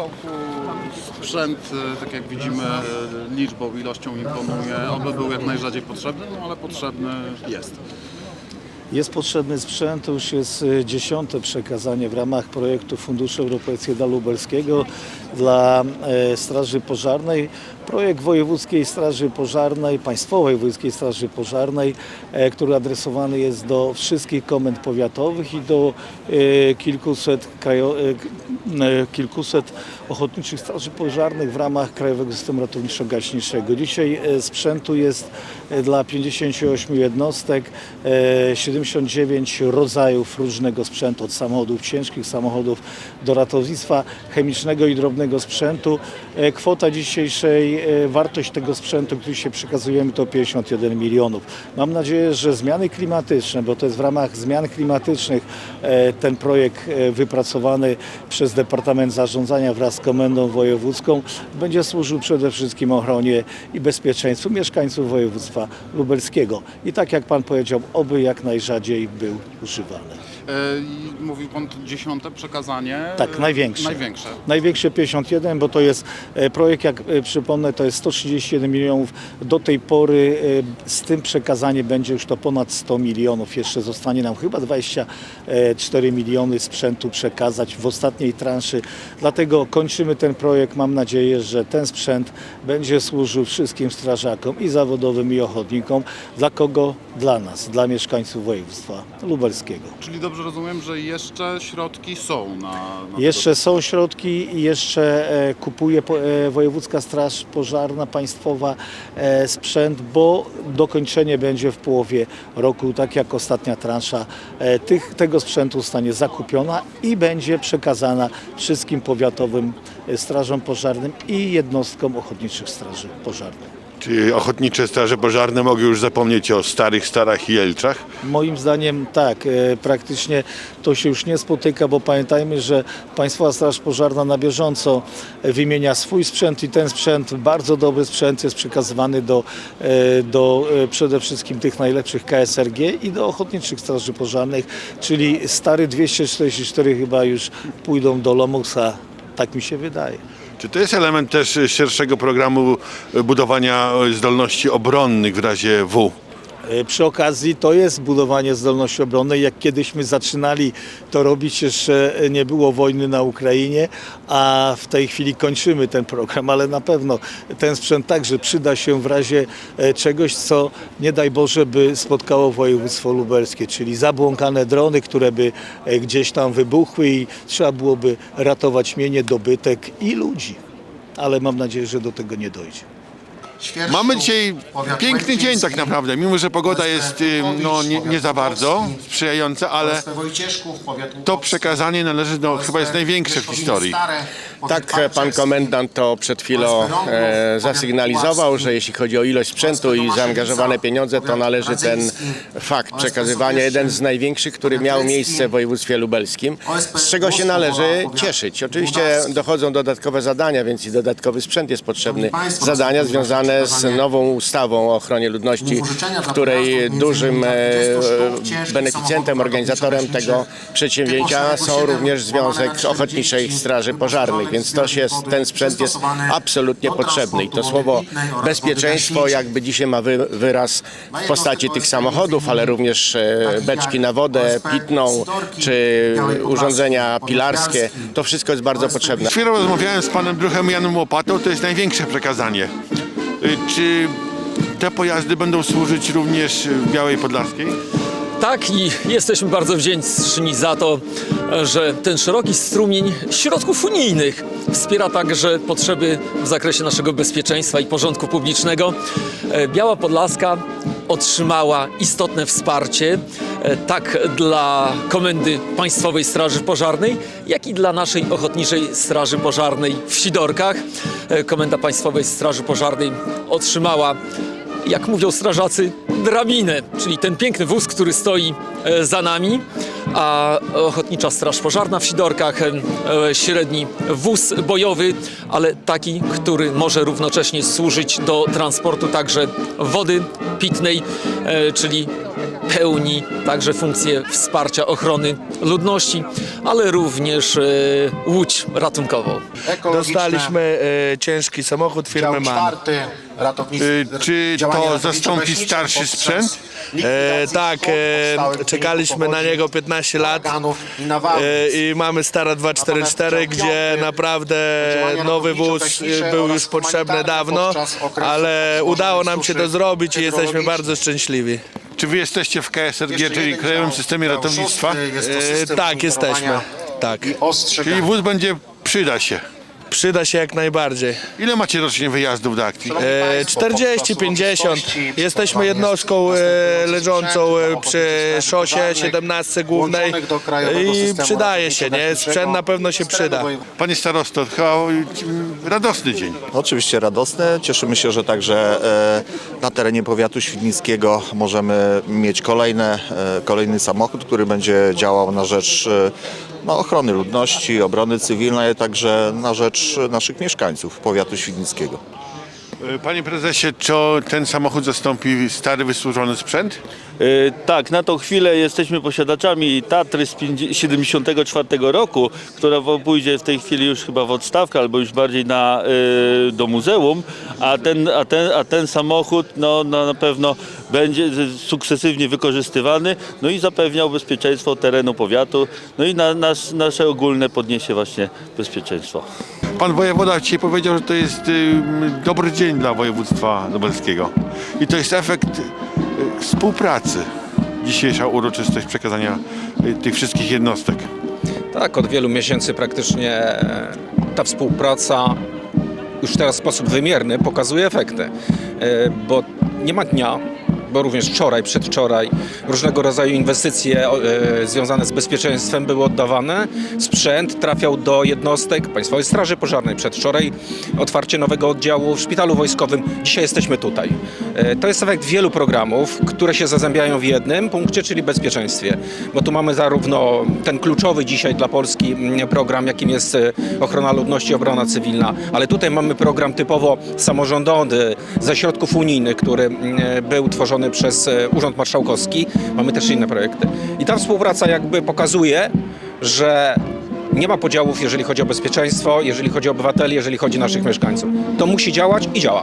marszałku, sprzęt, e, tak jak widzimy, e, liczbą, ilością imponuje. Oby był jak najrzadziej potrzebny, no ale potrzebny jest. Jest potrzebny sprzęt, to już jest y, dziesiąte przekazanie w ramach projektu Funduszy Europejskiego dla Lubelskiego dla e, Straży Pożarnej. Projekt Wojewódzkiej Straży Pożarnej, Państwowej Wojewódzkiej Straży Pożarnej, e, który adresowany jest do wszystkich komend powiatowych i do e, kilkuset, kilkuset ochotniczych straży pożarnych w ramach Krajowego Systemu Ratowniczo-Gaśniczego. Dzisiaj sprzętu jest dla 58 jednostek, e, 79 rodzajów różnego sprzętu, od samochodów ciężkich, samochodów do ratownictwa chemicznego i drobnego sprzętu. E, Kwota dzisiejszej, e, wartość tego sprzętu, który się przekazujemy to 51 milionów. Mam nadzieję, że zmiany klimatyczne, bo to jest w ramach zmian klimatycznych e, ten projekt wypracowany przez Departament Zarządzania wraz z Komendą Wojewódzką będzie służył przede wszystkim ochronie i bezpieczeństwu mieszkańców województwa lubelskiego. I tak jak Pan powiedział, oby jak najrzadziej był używany. E, I mówił Pan dziesiąte przekazanie. Tak, największe. Największe. Największe 51, bo to jest e, projekt, jak e, przypomnę, to jest 131 milionów. Do tej pory z tym przekazanie będzie już to ponad 100 milionów. Jeszcze zostanie nam chyba 24 miliony sprzętu przekazać w ostatniej transzy. Dlatego kończymy ten projekt. Mam nadzieję, że ten sprzęt będzie służył wszystkim strażakom i zawodowym i ochotnikom. Dla kogo? Dla nas, dla mieszkańców województwa lubelskiego. Czyli dobrze rozumiem, że jeszcze środki są na. na Jeszcze są środki i jeszcze e, kupuje po- e, Wojewódzka Straż Pożarna Państwowa e, sprzęt, bo dokończenie będzie w połowie roku, tak jak ostatnia transza e, tych, tego sprzętu zostanie zakupiona i będzie przekazana wszystkim powiatowym e, strażom pożarnym i jednostkom ochotniczych straży pożarnych. Czy ochotnicze straże pożarne mogły już zapomnieć o starych Starach i Jelczach? Moim zdaniem tak, e, praktycznie to się już nie spotyka, bo pamiętajmy, że Państwowa Straż Pożarna na bieżąco e, wymienia swój sprzęt i ten sprzęt, bardzo dobry sprzęt jest przekazywany do, e, do przede wszystkim tych najlepszych KSRG i do Ochotniczych Straży Pożarnych, czyli stary 244 chyba już pójdą do Lomusa, tak mi się wydaje. Czy to jest element też szerszego programu budowania zdolności obronnych w razie W? E, Przy okazji to jest budowanie zdolności obronnej. Jak kiedyśmy zaczynali to robić, jeszcze nie było wojny na Ukrainie, a w tej chwili kończymy ten program, ale na pewno ten sprzęt także przyda się w razie e, czegoś, co nie daj Boże by spotkało województwo lubelskie, czyli zabłąkane drony, które by e, gdzieś tam wybuchły i trzeba byłoby ratować mienie, dobytek i ludzi. Ale mam nadzieję, że do tego nie dojdzie. Świerszczu, Mamy dzisiaj powiat piękny dzień tak naprawdę, mimo że pogoda OSP jest y, no, nie, nie za bardzo Łukowski, sprzyjająca, ale OSP Wojcieszków, powiat to Łukowski, przekazanie należy do, OSP chyba jest największe w Wierzchowiny historii. Stare, powiat Tak, pan Parczewski, komendant to przed chwilą e, zasygnalizował, że jeśli chodzi o ilość sprzętu i zaangażowane pieniądze, to należy ten fakt przekazywania, jeden z największych, który miał miejsce w województwie lubelskim, z czego się należy cieszyć. Oczywiście dochodzą dodatkowe zadania, więc i dodatkowy sprzęt jest potrzebny. Zadania związane z nową ustawą o ochronie ludności, w której dużym e, beneficjentem, organizatorem tego przedsięwzięcia są również Związek Ochotniczej Straży Pożarnych, więc to się, ten sprzęt jest absolutnie potrzebny. I to słowo bezpieczeństwo jakby dzisiaj ma wy, wyraz w postaci tych samochodów, ale również e, beczki na wodę pitną, czy urządzenia pilarskie. To wszystko jest bardzo potrzebne. Chwilę rozmawiałem z panem Druchem Janem Łopatą, to jest największe przekazanie. Y, Czy te pojazdy będą służyć również w Białej Podlaskiej? Tak i jesteśmy bardzo wdzięczni za to, że ten szeroki strumień środków unijnych wspiera także potrzeby w zakresie naszego bezpieczeństwa i porządku publicznego. E, Biała Podlaska otrzymała istotne wsparcie e, tak dla Komendy Państwowej Straży Pożarnej, jak i dla naszej Ochotniczej Straży Pożarnej w Sidorkach. E, Komenda Państwowej Straży Pożarnej otrzymała jak mówią strażacy, drabinę, czyli ten piękny wóz, który stoi e, za nami, a Ochotnicza Straż Pożarna w Sidorkach, e, średni wóz bojowy, ale taki, który może równocześnie służyć do transportu także wody pitnej, e, czyli pełni także funkcję wsparcia ochrony ludności, ale również e, łódź ratunkową. Ekologiczne, Dostaliśmy e, ciężki samochód dział firmy MAN. czwarty, ratownictwo. Y, czy działania to zastąpi leśnicze starszy sprzęt? E, tak, szkód powstałych w e, wyniku czekaliśmy na powodzi, niego 15 lat huraganów i nawałnic. e, i mamy Stara 244, Natomiast gdzie piąty, naprawdę działania nowy wóz e, był oraz już potrzebny humanitarne dawno, podczas okresu ale udało nam się to zrobić i jesteśmy bardzo szczęśliwi. Czy wy jesteście w KSRG, Jeszcze czyli jeden Krajowym dział, Systemie dział Ratownictwa? szósty, jest to E, system tak, jesteśmy. monitorowania Tak. I. Czyli wóz będzie, przyda się. Przyda się jak najbardziej. Ile macie rocznie wyjazdów do akcji? E, Państwo, 40, podczas 50. uroczystości Jesteśmy jednostką e, leżącą e, przy szosie pożarnych 17 głównej i przydaje się, nie? Sprzęt na pewno się przyda. Panie starosto, chyba radosny dzień. Oczywiście radosne. Cieszymy się, że także e, na terenie powiatu świdnickiego możemy mieć kolejne, e, kolejny samochód, który będzie działał na rzecz e, no, ochrony ludności, obrony cywilnej, ale także na rzecz naszych mieszkańców powiatu świdnickiego. Y, Panie prezesie, czy ten samochód zastąpi stary, wysłużony sprzęt? E, Tak, na tą chwilę jesteśmy posiadaczami Tatry z 1974 roku, która pójdzie w tej chwili już chyba w odstawkę albo już bardziej na, e, do muzeum, a ten, a ten, a ten samochód no, no, na pewno będzie sukcesywnie wykorzystywany no i zapewniał bezpieczeństwo terenu powiatu, no i na, nas, nasze ogólne podniesie właśnie bezpieczeństwo. Pan wojewoda dzisiaj powiedział, że to jest y, dobry dzień dla województwa lubelskiego. I to jest efekt y, współpracy. Dzisiejsza uroczystość przekazania y, tych wszystkich jednostek. Tak, od wielu miesięcy praktycznie e, ta współpraca już teraz w sposób wymierny pokazuje efekty, E, bo nie ma dnia, bo również wczoraj, przedwczoraj różnego rodzaju inwestycje e, związane z bezpieczeństwem były oddawane. Sprzęt trafiał do jednostek Państwowej Straży Pożarnej. Przedwczoraj otwarcie nowego oddziału w Szpitalu Wojskowym. Dzisiaj jesteśmy tutaj. E, To jest efekt wielu programów, które się zazębiają w jednym punkcie, czyli bezpieczeństwie. Bo tu mamy zarówno ten kluczowy dzisiaj dla Polski mm, program, jakim jest e, ochrona ludności, obrona cywilna, ale tutaj mamy program typowo samorządowy ze środków unijnych, który mm, był tworzony przez e, Urząd Marszałkowski. Mamy też inne projekty. I ta współpraca jakby pokazuje, że nie ma podziałów, jeżeli chodzi o bezpieczeństwo, jeżeli chodzi o obywateli, jeżeli chodzi o naszych mieszkańców. To musi działać i działa.